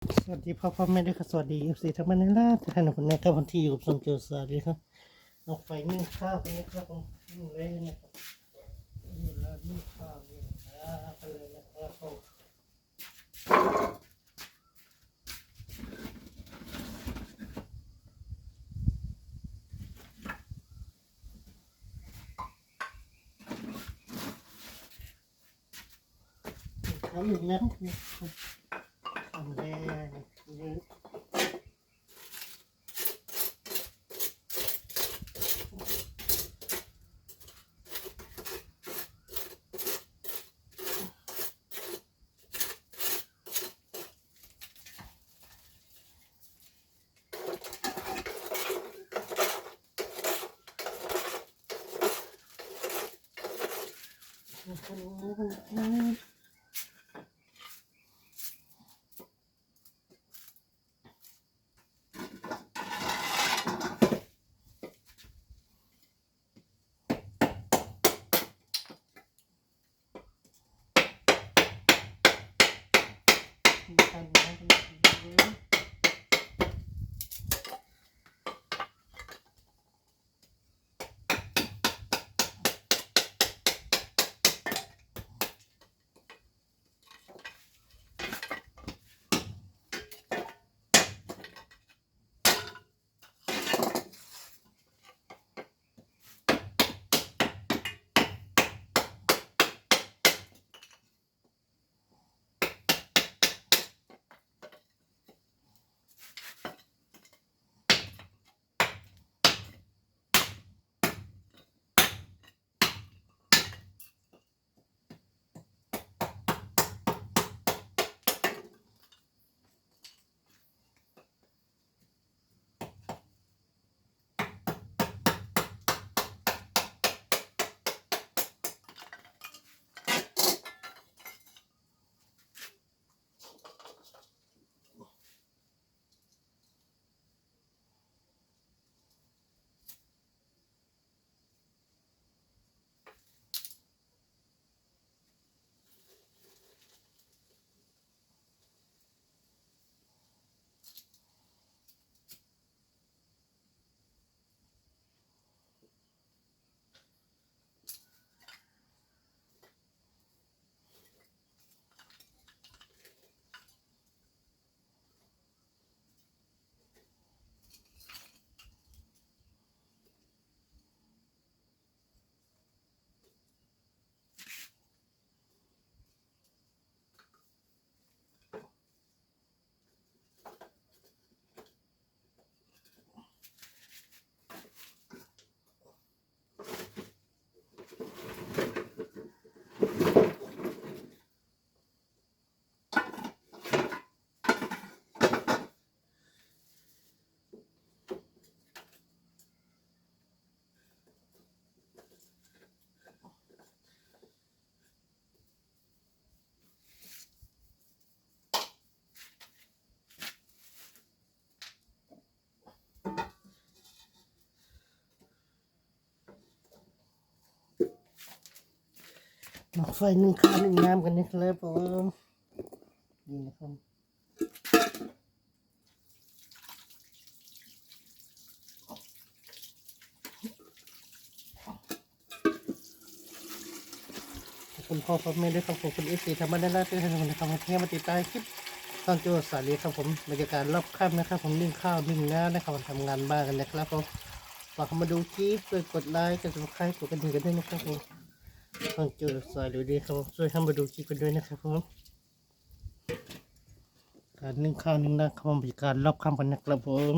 สวัสดีพ่อพ่อแม่ด้วยค่ะสวัสดีเอฟซีทั้งบ้านและท่านคนในครับวันที่อยู่กับสมเจอสวัสดีครับเอาไฟนึ่งข้าวไปนะครับผมนึ่งเลยนะครับนี่แล้วนึ่งข้าวนี่นะไปเลยนะครับผมทำหนึ่แล้วทำแดงเยอะ หมักไฟนึ่งข้าวนึ่งน้ำกันนะครับผมนี่นะครับคุณพ่อพ่อแม่ด้วยครับผมคุณเอฟซีทำมาได้แล้วด้วยนครับนะครับที่มาติดตามคลิปตอนโจทย์สาลีครับผมบรรยากาศรอบค่ำนะครับ ผมนึ่งข้าวนึ่งน้ำนะครับผมทำงานบ้านกันนะครับผมฝากเข้ามาดูคลิปช่วยกดไลค์กดซับสไครต์กดกระดิ่งกันด้วยนะครับผม ต้องเจอสายดูดีครับผมช่วยทำมาดูคลิปกันด้วยนะครับผมการนึ่งข้าวนึ่งน้ำครับผมบรรยากาศรอบค่ำกันนะครับผม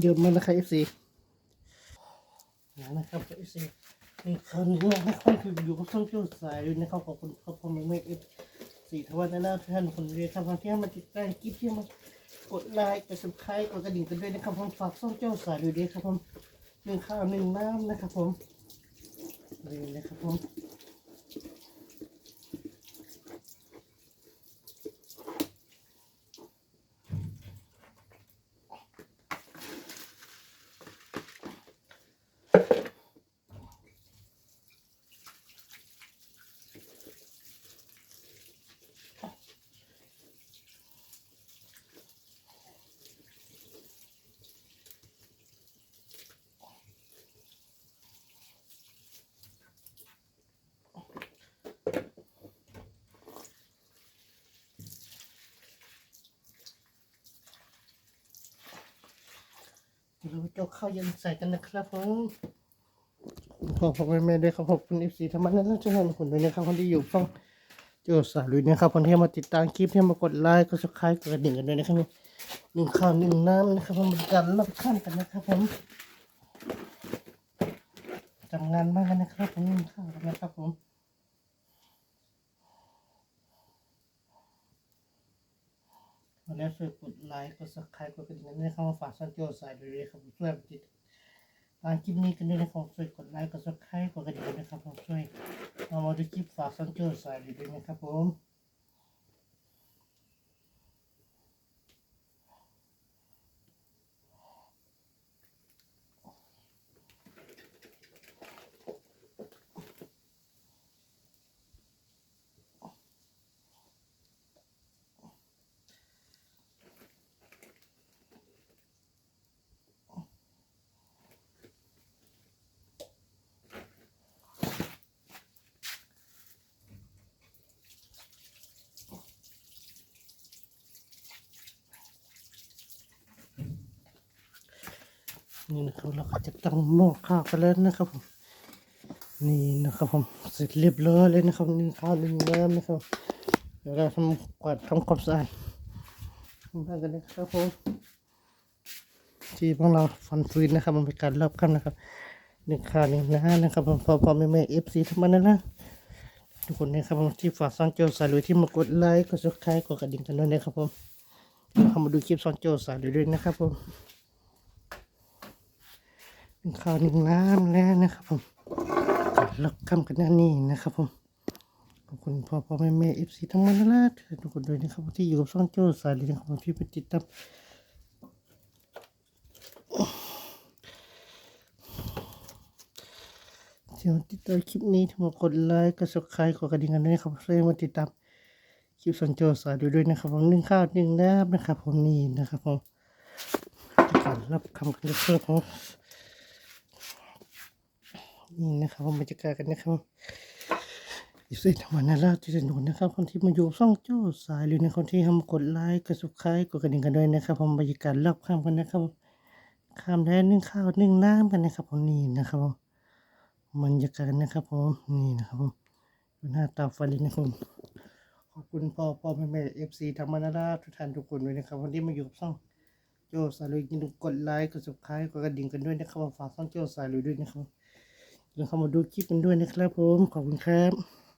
เยอะมากนะครับเอฟซีนะครับเอฟซีนึ่ข้าวนึ่งน้ำนะครับคืออยู่กับช่องเจ้าสายด้วยนะครับขอบคุณขอบคุณแม่เอฟซีทวันนาท่านคนเรียนครับที่มาติดตามคลิปที่มากดไลค์กดซับสไครต์กดกระดิ่งกันด้วยนะครับผมฝากช่องเจ้าสายดูดีครับผม หนึ่งข้าวหนึ่งน้ำนะครับผมนี่นะครับผม เราจะเข้ายังใส่กันนะครับผมขอบคุณแม่ด้วยครับขอบคุณเอฟซีธรรมะนั้นจะให้คุณด้วยนะครับคนที่อยู่ฟังโจสาลุยนะครับคนที่มาติดตามคลิปที่มากดไลค์ก็สคายกดกระดิ่งกันด้วยนะครับหนึ่งข้าวหนึ่งน้ำนะครับผมกันรับข้ามกันนะครับผมทำงานมากนนะครับผมหนึ่งข้าวนะครับผม มาแล้วช่วยกดไลค์ กดซับสไครต์กดกระดิ่งให้เข้ามาฝากซันโจใส่ด้วยครับผมช่วยติดตามคลิปนี้กันด้วยนะครับช่วยกดไลค์ กดซับสไครต์กดกระดิ่งด้วยนะครับผมช่วยเอามาดูคลิปฝากซันโจใส่ด้วยนะครับผม นี่นะครับเราก็จะตั้งหม้อข้าวกันแล้วนะครับผมนี่นะครับผมเสร็จเรียบร้อยเลยนะครับนึ่งข้าวนึ่งน้ำนะครับเดี๋ยวเราทำกวาดทำความสะอาดบ้านกันนะครับผมที่พวกเราฟันฟืนนะครับมันเป็นการรอบกันนะครับหนึ่งข่าวหนึ่งนะนะครับผมพอพอไม่ไม่เอฟซีทั้งมันนั่นนะทุกคนนะครับผมที่ฝากซอนโจสายลุยที่มากดไลค์กดซับสไครต์กดกระดิ่งกันด้วยนะครับผมเดี๋ยวเข้ามาดูคลิปซอนโจสายลุยด้วยนะครับผม หนึ่งข่าวหนึ่งน้ำแล้วนะครับผมการรอบกันกันนี่นะครับผมขอบคุณพ่อพ่อแม่แม่เอฟซีทั้งหมันนั่นนะทุกคนด้วยนะครับที่อยู่กับซอนโจ้สายลุยนะครับผมที่ไปติดตามเดี๋ยวติดตามคลิปนี้ทั้งหมดกดไลค์กดซับสไครต์กดกระดิ่งกันด้วยนะครับเพื่อมาติดตามคลิปสันโจสายดูด้วยนะครับผมหนึ่งข้าวหนึ่งน้ำนะครับผมนี่นะครับผมจะการรับคำกันเพื่อผม นี่นะครับผมบรรยากาศกันนะครับดิสิธรรมนาราที่สนุนนะครับ คนที่มาอยู่ซ่องโจ้สายหรือในคนที่ทำกดไลค์กดซับสไครต์กดกระดิ่งกันด้วยนะครับผมบรรยากาศรับคำกันนะครับข้ามแล้วนึ่งข้าวนึ่งน้ำกันนะครับผมนี่นะครับผมบรรยากาศนะครับผมนี่นะครับผมดูหน้าตาฟันเลยนะครับผมขอบคุณพ่อพ่อแม่แม่เอฟซีธรรมนาราทุกท่านทุกคนด้วยนะครับวันนี้มาอยู่กับช่องโจ้สายลุยยินดีกดไลค์กด subscribe กดกระดิ่งกันด้วยนะครับฝากช่องโจ้สายลุยด้วยนะครับ เดี๋ยวเข้ามาดูคลิปกันด้วยนะครับผม ขอบคุณครับ